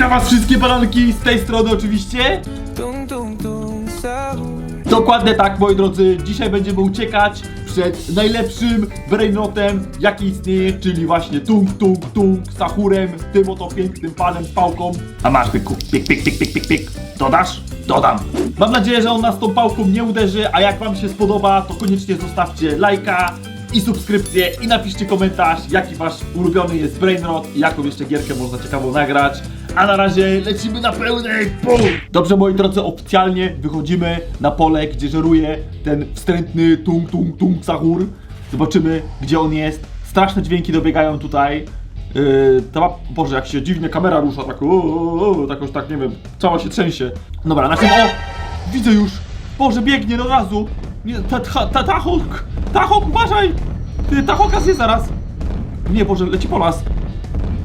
Witam was wszystkie balanki z tej strony oczywiście. Dokładnie tak, moi drodzy. Dzisiaj będziemy uciekać przed najlepszym brainrotem, jaki istnieje, czyli właśnie tung tung tung sahurem, tym oto pięknym panem z pałką. A masz byku, pik pik pik pik pik pik. Dodasz? Dodam. Mam nadzieję, że on nas tą pałką nie uderzy, a jak wam się spodoba, to koniecznie zostawcie lajka i subskrypcję i napiszcie komentarz, jaki wasz ulubiony jest brainrot i jaką jeszcze gierkę można ciekawą nagrać. A na razie lecimy na pełnej pół. Dobrze moi drodzy, oficjalnie wychodzimy na pole, gdzie żeruje ten wstrętny tung tung tung sahur. Zobaczymy, gdzie on jest. Straszne dźwięki dobiegają tutaj. Yy, Boże, jak się dziwnie kamera rusza, tak, o, tak już tak, nie wiem, cała się trzęsie. Dobra, na tym, o, widzę już, Boże, biegnie od razu. Nie, ta, ta, ta, tachok, tachok, uważaj, ty, tachokas jest zaraz. Nie, Boże, leci po nas.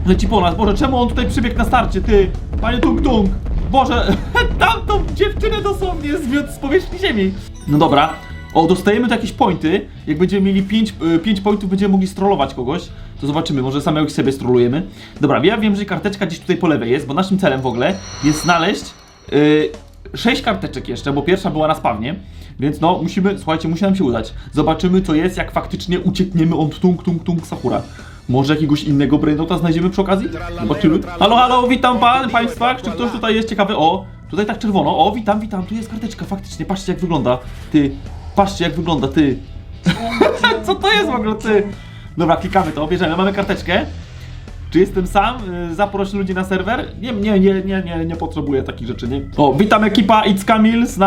Leci po nas, Boże, czemu on tutaj przybiegł na starcie, ty, panie Tung Tung. Boże, tamtą dziewczynę dosłownie zmiótł z powierzchni ziemi. No dobra, o, dostajemy tu jakieś pointy. Jak będziemy mieli 5 pięć pointów, będziemy mogli strollować kogoś. To zobaczymy, może samego siebie strolujemy. Dobra, ja wiem, że karteczka gdzieś tutaj po lewej jest, bo naszym celem w ogóle jest znaleźć yy, 6 karteczek jeszcze, bo pierwsza była na spawnie. Więc no, musimy, słuchajcie, musi nam się udać. Zobaczymy, co jest, jak faktycznie uciekniemy od tung tung tung Sakura. Może jakiegoś innego brainota znajdziemy przy okazji? Zobaczymy. Halo, halo, witam pan, państwa. Czy ktoś tutaj jest ciekawy? O, tutaj tak czerwono. O, witam, witam. Tu jest karteczka, faktycznie. Patrzcie, jak wygląda. Ty, patrzcie, jak wygląda, ty. Co to jest w ogóle, ty? Dobra, klikamy to, bierzemy. Mamy karteczkę. Czy jestem sam? Y, Zaproś ludzi na serwer? Nie, nie, nie, nie, nie, nie potrzebuję takich rzeczy, nie? O, witam ekipa It's Kamil, z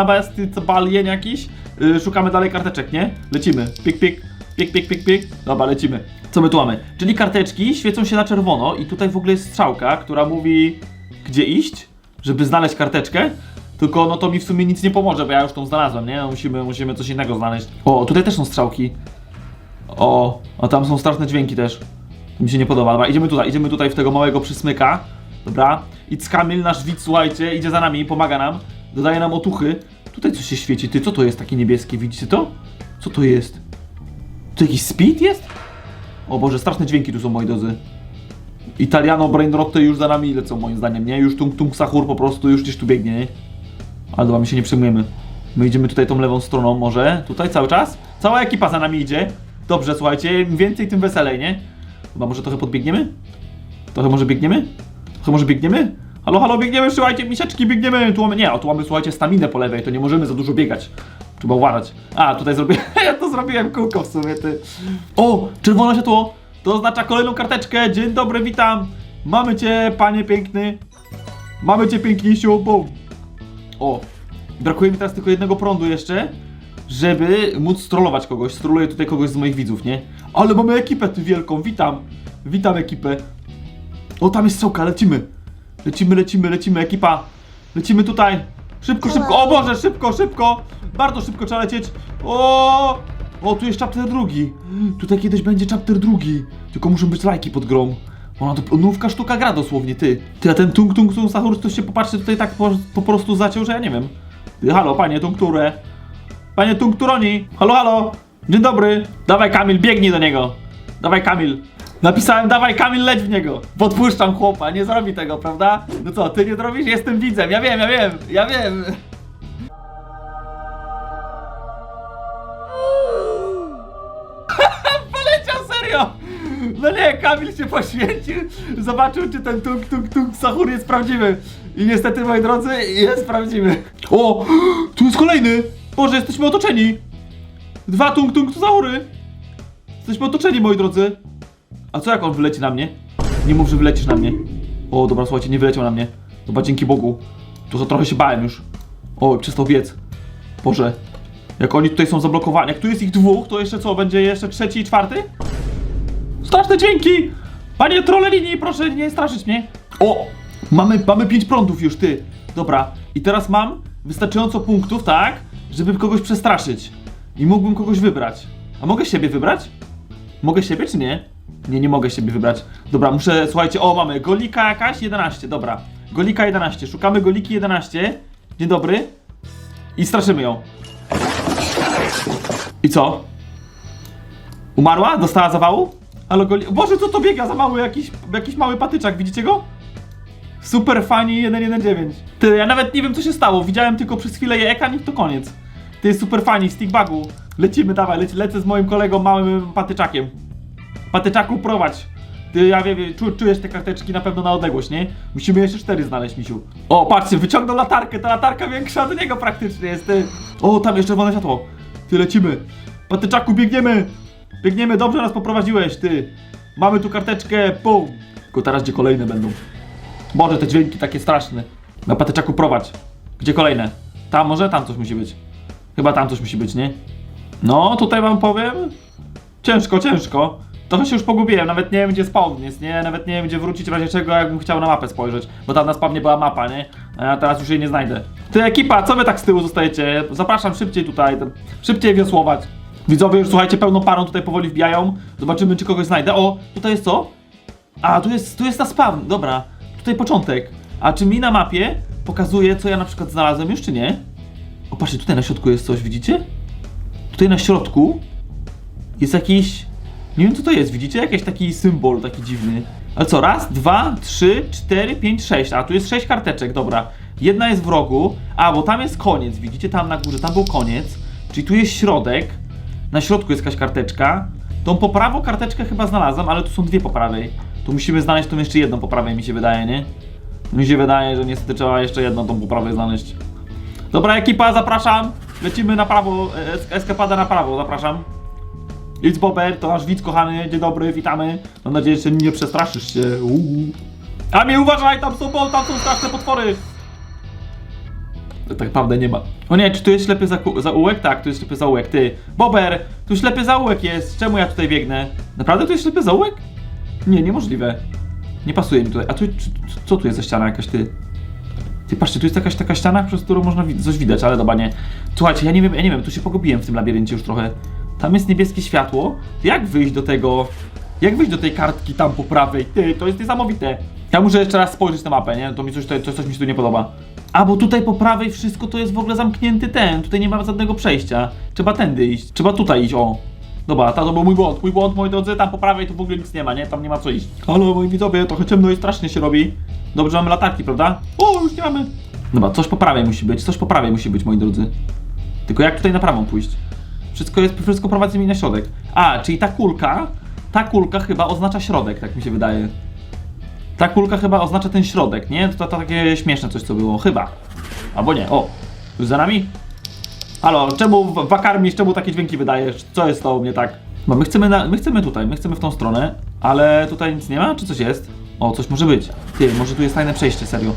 Balien jakiś. Y, Szukamy dalej karteczek, nie? Lecimy. Pik, pik, pik, pik, pik, pik. Dobra, lecimy. Co my tu mamy? Czyli karteczki świecą się na czerwono i tutaj w ogóle jest strzałka, która mówi gdzie iść, żeby znaleźć karteczkę. Tylko no to mi w sumie nic nie pomoże, bo ja już tą znalazłem, nie? No, musimy, musimy coś innego znaleźć. O, tutaj też są strzałki. O, a tam są straszne dźwięki też. To mi się nie podoba. Dobra, idziemy tutaj, idziemy tutaj w tego małego przysmyka. Dobra. It's Kamil, nasz widz, słuchajcie, idzie za nami, pomaga nam. Dodaje nam otuchy. Tutaj coś się świeci. Ty, co to jest takie niebieskie? Widzicie to? Co to jest? To jakiś speed jest? O Boże, straszne dźwięki tu są, moi drodzy. Italiano Brainroty już za nami lecą, moim zdaniem, nie? Już Tung Tung Sahur po prostu już gdzieś tu biegnie, nie? Ale dobra, my się nie przejmujemy. My idziemy tutaj tą lewą stroną, może? Tutaj cały czas? Cała ekipa za nami idzie. Dobrze, słuchajcie, im więcej, tym weselej, nie? Chyba może trochę podbiegniemy? Trochę może biegniemy? Trochę może biegniemy? Halo, halo, biegniemy, słuchajcie, misiaczki, biegniemy! Tu mamy, nie, o, tu mamy, słuchajcie, staminę po lewej, to nie możemy za dużo biegać. Trzeba uważać. A, tutaj zrobiłem, ja to zrobiłem kółko w sumie, ty. O, czerwone światło! To oznacza kolejną karteczkę. Dzień dobry, witam. Mamy cię, panie piękny. Mamy cię, pięknisiu, bum. O, brakuje mi teraz tylko jednego prądu jeszcze, żeby móc strollować kogoś. Stroluję tutaj kogoś z moich widzów, nie? Ale mamy ekipę tu wielką, witam. Witam ekipę. O, tam jest strzałka, lecimy. Lecimy, lecimy, lecimy, ekipa. Lecimy tutaj. Szybko, szybko. O Boże, szybko, szybko. Bardzo szybko trzeba lecieć. O! O, tu jest chapter drugi. Tutaj kiedyś będzie chapter drugi. Tylko muszą być lajki pod grą. Ona to nówka sztuka gra dosłownie, ty. Ty, a ten tung tung tung sahur, to się popatrzy tutaj tak po, po prostu zaciął, że ja nie wiem. Halo, panie tungturę. Panie tungturoni. Halo, halo. Dzień dobry. Dawaj Kamil, biegnij do niego. Dawaj Kamil. Napisałem, dawaj Kamil, leć w niego. Podpuszczam chłopa, nie zrobi tego, prawda? No co, ty nie zrobisz? Jestem widzem, ja wiem, ja wiem, ja wiem. Serio! No nie, Kamil się poświęcił, zobaczył czy ten tung tung tung sahur jest prawdziwy. I niestety, moi drodzy, jest prawdziwy. O! Tu jest kolejny! Boże, jesteśmy otoczeni! Dwa tung tung sahury! Jesteśmy otoczeni, moi drodzy. A co jak on wyleci na mnie? Nie mów, że wylecisz na mnie. O, dobra, słuchajcie, nie wyleciał na mnie. Dobra, dzięki Bogu. To trochę się bałem już. O, przestał biec. Boże. Jak oni tutaj są zablokowani. Jak tu jest ich dwóch, to jeszcze co? Będzie jeszcze trzeci i czwarty? Straszne dzięki! Panie trole linii, proszę nie straszyć mnie. O! Mamy, mamy pięć prądów już, ty. Dobra. I teraz mam wystarczająco punktów, tak? Żeby kogoś przestraszyć. I mógłbym kogoś wybrać. A mogę siebie wybrać? Mogę siebie czy nie? Nie, nie mogę siebie wybrać. Dobra, muszę, słuchajcie, o mamy golika jakaś, 11, dobra. Golika 11, szukamy goliki 11. Dzień dobry. I straszymy ją. I co? Umarła? Dostała zawału? Ale. Boże, co to biega za mały jakiś, jakiś mały patyczak, widzicie go? Super fani 119. Ty, ja nawet nie wiem co się stało. Widziałem tylko przez chwilę ekran i to koniec. Ty, super fani, stickbagu. Lecimy, dawaj, lec, lecę z moim kolegą małym patyczakiem. Patyczaku, prowadź. Ty, ja wiem, wiem, czu, czujesz te karteczki na pewno na odległość, nie? Musimy jeszcze cztery znaleźć, misiu. O, patrzcie, wyciągnął latarkę, ta latarka większa od niego praktycznie jest, ty. O, tam jeszcze czerwone światło. Ty, lecimy. Patyczaku, biegniemy. Biegniemy, dobrze nas poprowadziłeś, ty. Mamy tu karteczkę, pum. Tylko teraz gdzie kolejne będą? Boże, te dźwięki takie straszne. Na patyczaku prowadź. Gdzie kolejne? Tam może? Tam coś musi być. Chyba tam coś musi być, nie? No, tutaj wam powiem. Ciężko, ciężko. Trochę się już pogubiłem, nawet nie wiem gdzie spawn jest, nie? Nawet nie wiem gdzie wrócić w razie czego, jakbym chciał na mapę spojrzeć. Bo tam na spawnie była mapa, nie? A ja teraz już jej nie znajdę. Ty ekipa, co wy tak z tyłu zostajecie? Zapraszam szybciej tutaj, szybciej wiosłować. Widzowie już słuchajcie, pełną parą tutaj powoli wbijają. Zobaczymy czy kogoś znajdę. O, tutaj jest co? A, tu jest, tu jest na spawn, dobra. Tutaj początek. A czy mi na mapie pokazuje, co ja na przykład znalazłem już, czy nie? O, patrzcie, tutaj na środku jest coś, widzicie? Tutaj na środku jest jakiś... Nie wiem co to jest, widzicie? Jakiś taki symbol, taki dziwny. Ale co, raz, dwa, trzy, cztery, pięć, sześć. A, tu jest sześć karteczek, dobra. Jedna jest w rogu. A, bo tam jest koniec, widzicie? Tam na górze, tam był koniec. Czyli tu jest środek. Na środku jest jakaś karteczka. Tą po prawo karteczkę chyba znalazłem, ale tu są dwie po prawej. Tu musimy znaleźć tą jeszcze jedną po prawej, mi się wydaje, nie? Mi się wydaje, że niestety trzeba jeszcze jedną tą po prawej znaleźć. Dobra ekipa, zapraszam. Lecimy na prawo, e, es- eskapada na prawo, zapraszam. Idź Bober, to nasz widz kochany, dzień dobry, witamy. Mam nadzieję, że nie przestraszysz się. Uuu. A mi uważaj, tam są, bo tam są straszne potwory. Tak naprawdę nie ma. O nie, czy tu jest ślepy zaku- zaułek? Tak, tu jest ślepy zaułek, ty. Bober, tu ślepy zaułek jest, czemu ja tutaj biegnę? Naprawdę tu jest ślepy zaułek? Nie, niemożliwe. Nie pasuje mi tutaj. A tu, co tu jest za ściana jakaś, ty? Ty patrzcie, tu jest jakaś taka ściana, przez którą można wi- coś widać, ale dobra, nie. Słuchajcie, ja nie wiem, ja nie wiem, tu się pogubiłem w tym labiryncie już trochę. Tam jest niebieskie światło. Jak wyjść do tego? Jak wyjść do tej kartki tam po prawej? Ty, to jest niesamowite. Ja muszę jeszcze raz spojrzeć na mapę, nie? To mi coś, to, coś mi się tu nie podoba. A, bo tutaj po prawej wszystko to jest w ogóle zamknięty ten. Tutaj nie ma żadnego przejścia. Trzeba tędy iść. Trzeba tutaj iść, o. Dobra, to był mój błąd. Mój błąd, moi drodzy, tam po prawej to w ogóle nic nie ma, nie? Tam nie ma co iść. Halo, moi widzowie, trochę ciemno i strasznie się robi. Dobrze, mamy latarki, prawda? O, już nie mamy. Dobra, coś po prawej musi być, coś po prawej musi być, moi drodzy. Tylko jak tutaj na prawą pójść? Wszystko jest, wszystko prowadzi mi na środek. A, czyli ta kulka, ta kulka chyba oznacza środek, tak mi się wydaje. Ta kulka chyba oznacza ten środek, nie? To, to, takie śmieszne coś, co było, chyba. Albo nie, o. Już za nami? Halo, czemu wakarmisz, czemu takie dźwięki wydajesz? Co jest to u mnie tak? Bo my chcemy, na, my chcemy tutaj, my chcemy w tą stronę, ale tutaj nic nie ma, czy coś jest? O, coś może być. Ty, może tu jest tajne przejście, serio.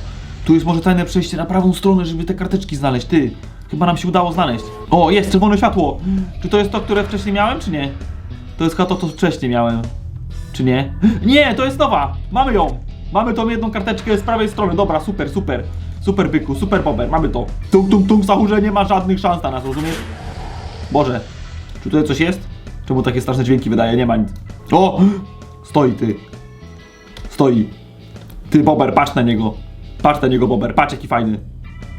Tu jest może tajne przejście na prawą stronę, żeby te karteczki znaleźć, ty. Chyba nam się udało znaleźć. O, jest, czerwone światło. Czy to jest to, które wcześniej miałem, czy nie? To jest chyba to, co wcześniej miałem. Czy nie? Nie, to jest nowa! Mamy ją! Mamy tą jedną karteczkę z prawej strony. Dobra, super, super. Super byku, super bober, mamy to. Tung, tung, tung, Sahurze nie ma żadnych szans na nas, rozumiesz? Boże, czy tutaj coś jest? Czemu takie straszne dźwięki wydaje? Nie ma nic. O! Stoi ty. Stoi. Ty, bober, patrz na niego. Patrz na niego, bober, patrz jaki fajny.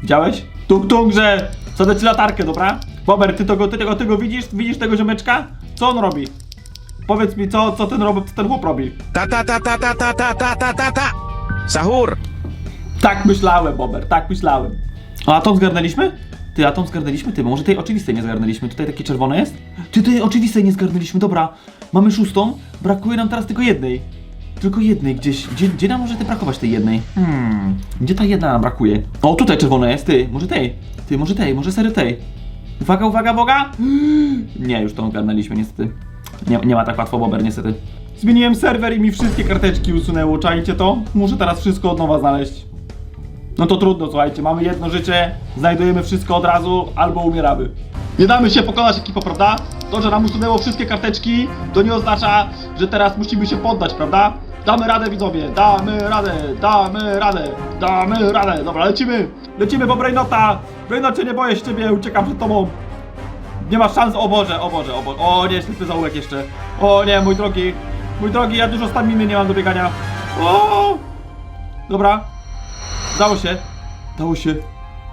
Widziałeś? Tung, tung, że Zadać latarkę, dobra? Bober, ty tego, ty tego, ty go widzisz? Widzisz tego ziomeczka? Co on robi? Powiedz mi, co, co ten robot, co ten chłop robi? Ta ta ta ta ta ta ta ta ta ta ta Sahur! Tak myślałem, Bober, tak myślałem. A tą zgarnęliśmy? Ty, a tą zgarnęliśmy? Ty, może tej oczywistej nie zgarnęliśmy. Tutaj takie czerwone jest? Ty, tej oczywistej nie zgarnęliśmy, dobra. Mamy szóstą, brakuje nam teraz tylko jednej. Tylko jednej gdzieś. Gdzie, gdzie nam może ty brakować tej jednej? Hmm, gdzie ta jedna nam brakuje? O, tutaj czerwona jest, ty, może tej. Ty, może tej, może serio tej. Uwaga, uwaga, uwaga! Nie, już tą zgarnęliśmy niestety. Nie, nie ma tak łatwo, Bober, niestety. Zmieniłem serwer i mi wszystkie karteczki usunęło, czajcie to? Muszę teraz wszystko od nowa znaleźć. No to trudno, słuchajcie, mamy jedno życie, znajdujemy wszystko od razu, albo umieramy. Nie damy się pokonać ekipo, prawda? To, że nam usunęło wszystkie karteczki, to nie oznacza, że teraz musimy się poddać, prawda? Damy radę, widzowie, damy radę, damy radę, damy radę. Dobra, lecimy, lecimy po Brainota. Brainocie, nie boję się ciebie, uciekam przed tobą. Nie masz szans, o Boże, o Boże, o Boże. O nie, ślepy zaułek jeszcze. O nie, mój drogi, mój drogi, ja dużo staminy nie mam do biegania. O! Dobra, Dało się. Dało się.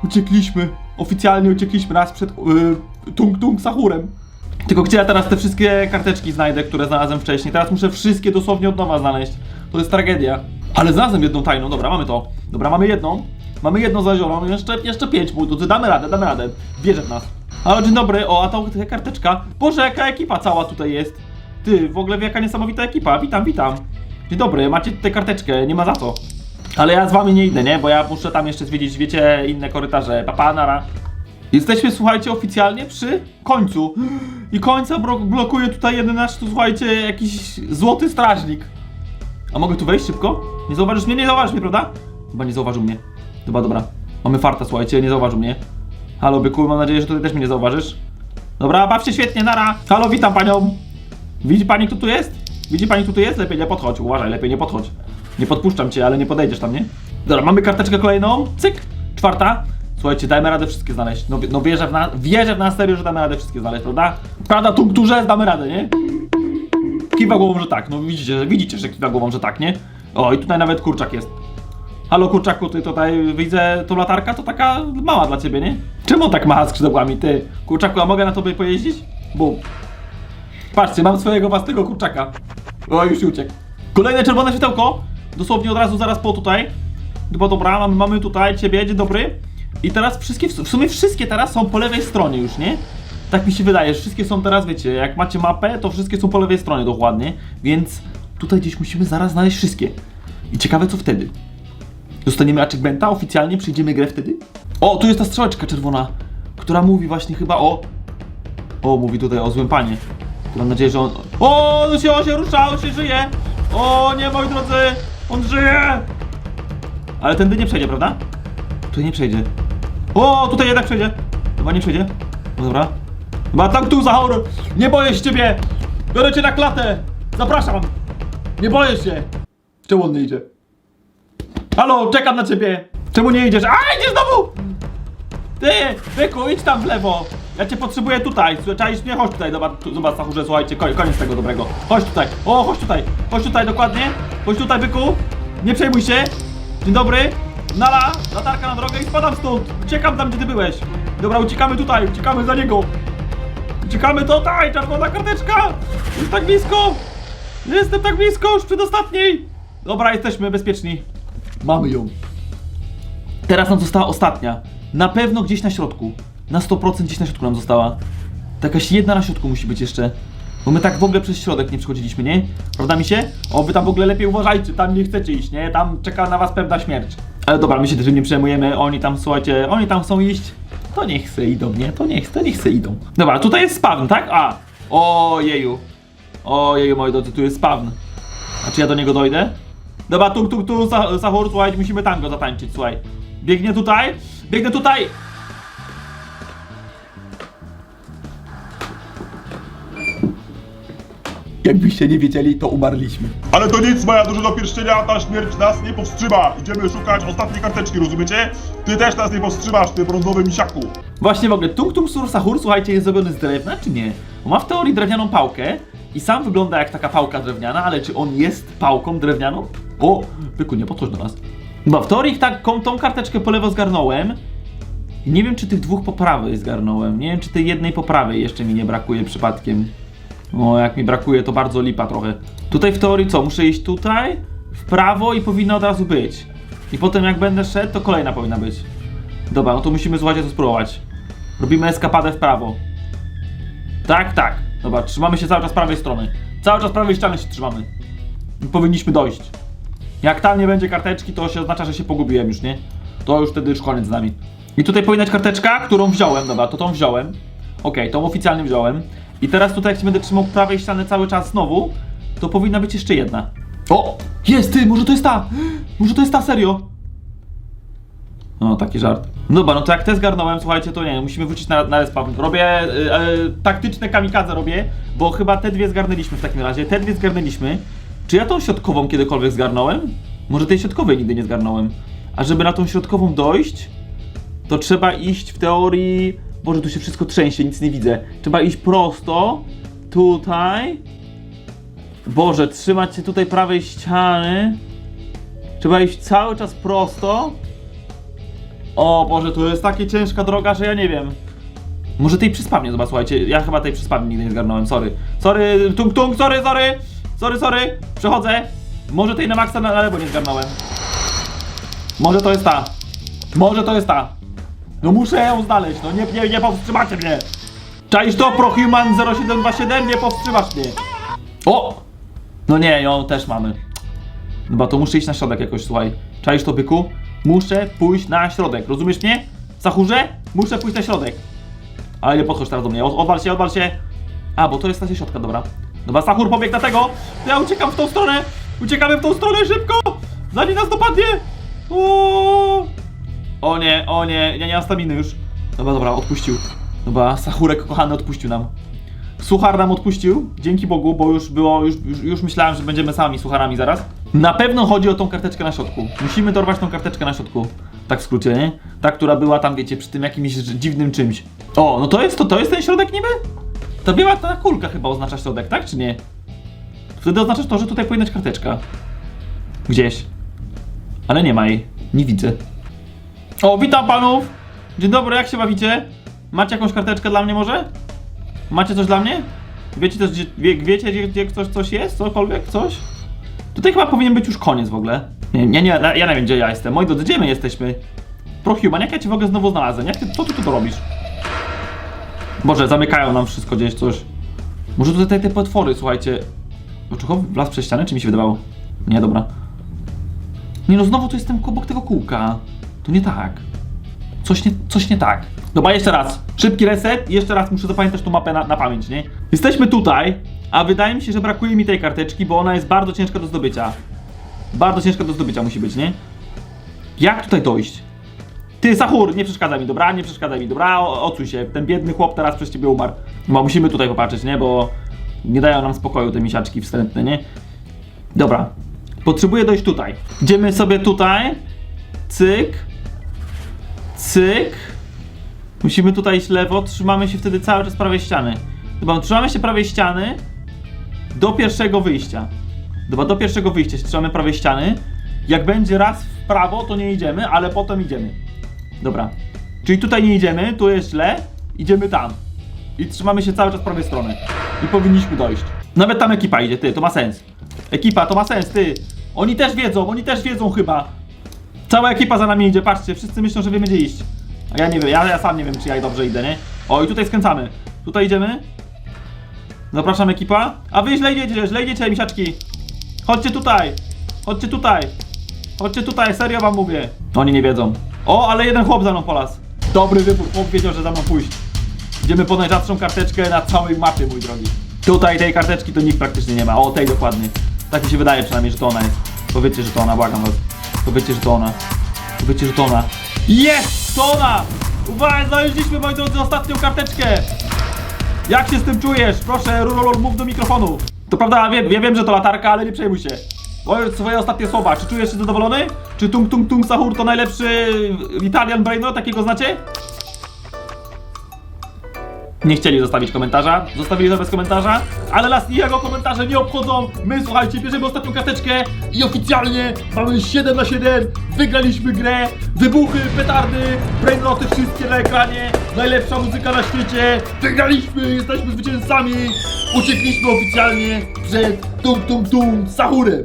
Uciekliśmy. Oficjalnie uciekliśmy raz przed yy, Tung Tung Sahurem. Tylko gdzie ja teraz te wszystkie karteczki znajdę, które znalazłem wcześniej? Teraz muszę wszystkie dosłownie od nowa znaleźć. To jest tragedia. Ale znalazłem jedną tajną, dobra, mamy to. Dobra, mamy jedną. Mamy jedną znalezioną, jeszcze, jeszcze pięć punktów. Damy radę, damy radę. Wierzę w nas. Ale dzień dobry, o, a to karteczka. Boże, jaka ekipa cała tutaj jest. Ty, w ogóle jaka niesamowita ekipa. Witam, witam. Dzień dobry, macie tutaj karteczkę, nie ma za co. Ale ja z wami nie idę, nie? Bo ja muszę tam jeszcze zwiedzić, wiecie, inne korytarze. Papa, nara. Jesteśmy, słuchajcie, oficjalnie przy końcu. I końca blokuje tutaj jeden nasz, tu słuchajcie, jakiś złoty strażnik. A mogę tu wejść szybko? Nie zauważysz mnie? Nie zauważysz mnie, prawda? Chyba nie zauważył mnie. Dobra, dobra. Mamy farta, słuchajcie, nie zauważył mnie. Halo, byku, mam nadzieję, że tutaj też mnie nie zauważysz. Dobra, bawcie świetnie, nara. Halo, witam panią. Widzi pani, kto tu jest? Widzi pani, kto tu jest? Lepiej nie podchodź, uważaj, lepiej nie podchodź. Nie podpuszczam cię, ale nie podejdziesz tam, nie? Dobra, mamy karteczkę kolejną. Cyk, czwarta. Słuchajcie, dajmy radę wszystkie znaleźć. No, no wierzę w nas, wierzę w nas serio, że damy radę wszystkie znaleźć, prawda? Prawda, tu, którze damy radę, nie? Kiwa głową, że tak. No widzicie, widzicie, że kiwa głową, że tak, nie? O, i tutaj nawet kurczak jest. Halo kurczaku, ty tutaj widzę tą latarka, to taka mała dla ciebie, nie? Czemu tak macha skrzydłami, ty? Kurczaku, a mogę na tobie pojeździć? Bum. Patrzcie, mam swojego własnego kurczaka. O, już się uciekł. Kolejne czerwone światełko. Dosłownie od razu zaraz po tutaj. Bo dobra, mamy, mamy tutaj ciebie, dzień dobry. I teraz wszystkie, w sumie wszystkie teraz są po lewej stronie już, nie? Tak mi się wydaje, wszystkie są teraz, wiecie, jak macie mapę, to wszystkie są po lewej stronie dokładnie. Więc tutaj gdzieś musimy zaraz znaleźć wszystkie. I ciekawe co wtedy. Dostaniemy achievementa, oficjalnie przyjdziemy grę wtedy? O, tu jest ta strzałeczka czerwona, która mówi właśnie chyba o... O, mówi tutaj o złym panie. Mam nadzieję, że on... O, on się, on się rusza, on się żyje! O, nie, moi drodzy! On żyje! Ale tędy nie przejdzie, prawda? Tutaj nie przejdzie. O, tutaj jednak przejdzie. Chyba nie przejdzie. No dobra. Chyba tam tu za horror. Nie boję się ciebie! Biorę cię na klatę! Zapraszam! Nie boję się! Czemu on nie idzie? Halo, czekam na ciebie! Czemu nie idziesz? A, idziesz znowu! Ty, byku, idź tam w lewo! Ja cię potrzebuję tutaj, czaisz mnie? Chodź tutaj, zobacz, tu- zobacz Stachurze, słuchajcie, koń- koniec tego dobrego. Chodź tutaj, o, chodź tutaj, chodź tutaj dokładnie, chodź tutaj, byku, nie przejmuj się. Dzień dobry, nala, latarka na drogę i spadam stąd, uciekam tam, gdzie ty byłeś. Dobra, uciekamy tutaj, uciekamy za niego. Uciekamy tutaj, czerwona karteczka, jest tak blisko, jestem tak blisko, już przedostatniej. Dobra, jesteśmy bezpieczni. Mamy ją. Teraz nam została ostatnia. Na pewno gdzieś na środku. Na 100% gdzieś na środku nam została. To jakaś jedna na środku musi być jeszcze. Bo my tak w ogóle przez środek nie przechodziliśmy, nie? Prawda mi się? O, wy tam w ogóle lepiej uważajcie, tam nie chcecie iść, nie? Tam czeka na was pewna śmierć. Ale dobra, my się tym nie przejmujemy, oni tam, słuchajcie, oni tam chcą iść. To niech se idą, nie? To niech, to niech se idą. Dobra, tutaj jest spawn, tak? A! Ojeju. Ojeju, moi drodzy, tu jest spawn. A czy ja do niego dojdę? Dobra, tu, tu, tu, Sa- Sahur, słuchaj, musimy tango zatańczyć, słuchaj. Biegnie tutaj, biegnę tutaj! Jakbyście nie wiedzieli, to umarliśmy. Ale to nic, moja drużyno pierścienia, ta śmierć nas nie powstrzyma. Idziemy szukać ostatniej karteczki, rozumiecie? Ty też nas nie powstrzymasz, ty brązowy misiaku. Właśnie w ogóle, Tung Tung Sur Sahur, słuchajcie, jest zrobiony z drewna, czy nie? Bo ma w teorii drewnianą pałkę i sam wygląda jak taka pałka drewniana, ale czy on jest pałką drewnianą? O, byku, nie podchodź do nas. Bo w teorii taką, tą karteczkę po lewo zgarnąłem. Nie wiem, czy tych dwóch po prawej zgarnąłem. Nie wiem, czy tej jednej po prawej jeszcze mi nie brakuje przypadkiem. O, jak mi brakuje, to bardzo lipa trochę. Tutaj w teorii co? Muszę iść tutaj, w prawo i powinno od razu być. I potem jak będę szedł, to kolejna powinna być. Dobra, no to musimy słuchajcie to spróbować. Robimy eskapadę w prawo. Tak, tak. Dobra, trzymamy się cały czas prawej strony. Cały czas prawej ściany się trzymamy. Powinniśmy dojść. Jak tam nie będzie karteczki, to się oznacza, że się pogubiłem już, nie? To już wtedy już koniec z nami. I tutaj powinna być karteczka, którą wziąłem, dobra, to tą wziąłem. Okej, tą oficjalnie wziąłem. I teraz tutaj, jak się będę trzymał prawej ściany cały czas znowu, to powinna być jeszcze jedna. O! Jest, ty, może to jest ta! Może to jest ta, serio! No, taki żart. Dobra, no to jak te zgarnąłem, słuchajcie, to nie, musimy wrócić na, na respawn. Robię y, y, taktyczne kamikadze robię, bo chyba te dwie zgarnęliśmy w takim razie. Te dwie zgarnęliśmy. Czy ja tą środkową kiedykolwiek zgarnąłem? Może tej środkowej nigdy nie zgarnąłem. A żeby na tą środkową dojść, to trzeba iść w teorii... Boże, tu się wszystko trzęsie, nic nie widzę. Trzeba iść prosto, tutaj. Boże, trzymać się tutaj prawej ściany. Trzeba iść cały czas prosto. O Boże, to jest takie ciężka droga, że ja nie wiem. Może tej przyspawnie, zobacz, słuchajcie, ja chyba tej przyspawnie nigdy nie zgarnąłem, sorry. Sorry, tung tung, sorry, sorry, sorry, sorry, przechodzę. Może tej na maksa na lewo nie zgarnąłem. Może to jest ta. Może to jest ta. No muszę ją znaleźć, no nie, nie, nie powstrzymacie mnie. Czaisz to, Prohuman 0727, nie powstrzymasz mnie. O! No nie, ją też mamy. Chyba to muszę iść na środek jakoś, słuchaj. Czaisz to, byku? Muszę pójść na środek, rozumiesz mnie? Zachórze? Muszę pójść na środek. Ale nie podchodź teraz do mnie, Od- odwal się, odwal się. A, bo to jest stacja środka, dobra. Dobra, Sachur pobiegł na tego. Ja uciekam w tą stronę. Uciekamy w tą stronę, szybko! Zanim nas dopadnie! O! o nie, o nie, ja nie mam staminy już. Dobra, dobra, odpuścił. Dobra, Sachurek kochany odpuścił nam. Suchar nam odpuścił, dzięki Bogu, bo już było, już, już, już myślałem, że będziemy sami sucharami zaraz. Na pewno chodzi o tą karteczkę na środku. Musimy dorwać tą karteczkę na środku. Tak w skrócie, nie? Ta, która była tam, wiecie, przy tym jakimś dziwnym czymś. O, no to jest to, to jest ten środek niby? Ta biała ta kulka chyba oznacza środek, tak czy nie? Wtedy oznacza to, że tutaj powinna być karteczka. Gdzieś. Ale nie ma jej. Nie widzę. O, witam panów! Dzień dobry, jak się bawicie? Macie jakąś karteczkę dla mnie może? Macie coś dla mnie? Wiecie też, gdzie, wie, wiecie, gdzie, gdzie coś, coś jest? Cokolwiek? Coś? Tutaj chyba powinien być już koniec w ogóle. Nie, nie, nie, ja nie wiem, gdzie ja jestem. Moi drodzy, gdzie my jesteśmy? Prohuman, jak ja cię w ogóle znowu znalazłem? Jak ty, co ty tu robisz? Boże, zamykają nam wszystko gdzieś, coś. Może tutaj te potwory, słuchajcie. Dlaczego wlazł przez ścianę, czy mi się wydawało? Nie, dobra. Nie no, znowu tu jestem obok tego kółka. To nie tak. Coś nie, coś nie tak. Dobra, jeszcze raz. Szybki reset. Jeszcze raz muszę zapamiętać tą mapę na, na pamięć, nie? Jesteśmy tutaj, a wydaje mi się, że brakuje mi tej karteczki, bo ona jest bardzo ciężka do zdobycia. Bardzo ciężka do zdobycia musi być, nie? Jak tutaj dojść? Ty, Sahur, nie przeszkadzaj mi, dobra? Nie przeszkadzaj mi, dobra? O, odsuń się. Ten biedny chłop teraz przez ciebie umarł. Bo musimy tutaj popatrzeć, nie? Bo nie dają nam spokoju te misiaczki wstrętne, nie? Dobra. Potrzebuję dojść tutaj. Idziemy sobie tutaj. Cyk. Cyk. Musimy tutaj iść lewo. Trzymamy się wtedy cały czas prawej ściany. Dobra, trzymamy się prawej ściany do pierwszego wyjścia. Dobra, do pierwszego wyjścia się trzymamy prawej ściany. Jak będzie raz w prawo, to nie idziemy, ale potem idziemy. Dobra. Czyli tutaj nie idziemy, tu jest źle, idziemy tam. I trzymamy się cały czas prawej strony. I powinniśmy dojść. Nawet tam ekipa idzie, ty, to ma sens. Ekipa, to ma sens, ty. Oni też wiedzą, oni też wiedzą chyba. Cała ekipa za nami idzie, patrzcie, wszyscy myślą, że wiemy gdzie iść. A ja nie wiem, ja, ja sam nie wiem, czy ja dobrze idę, nie? O, i tutaj skręcamy. Tutaj idziemy. Zapraszam ekipa. A wy źle idziecie, źle idziecie, misiaczki. Chodźcie tutaj. Chodźcie tutaj. Chodźcie tutaj, serio wam mówię. Oni nie wiedzą. O, ale jeden chłop za mną polas. Dobry wybór, chłop wiedział, że za mną pójść. Idziemy po najrzadszą karteczkę na całej mapie, mój drogi. Tutaj tej karteczki to nikt praktycznie nie ma. O, tej dokładnie. Tak mi się wydaje przynajmniej, że to ona jest. Powiedzcie, że to ona, błagam was. Powiedzcie, że to ona. Powiedzcie, że to ona. Jest! To ona! Uwaga, znaleźliśmy, moi drodzy, ostatnią karteczkę! Jak się z tym czujesz? Proszę, Rurolor, mów do mikrofonu. To prawda, wiem, ja wiem, że to latarka, ale nie przejmuj się. Powiedz swoje ostatnie słowa. Czy czujesz się zadowolony? Czy Tung Tung Tung Sahur to najlepszy Italian Braino? Takiego znacie? Nie chcieli zostawić komentarza, zostawili to bez komentarza, ale nas jego komentarze nie obchodzą. My, słuchajcie, bierzemy ostatnią karteczkę i oficjalnie mamy 7 na 7, wygraliśmy grę, wybuchy, petardy, brainroty wszystkie na ekranie, najlepsza muzyka na świecie, wygraliśmy, jesteśmy zwycięzcami, uciekliśmy oficjalnie przed Tum Tum Tum Sahurem.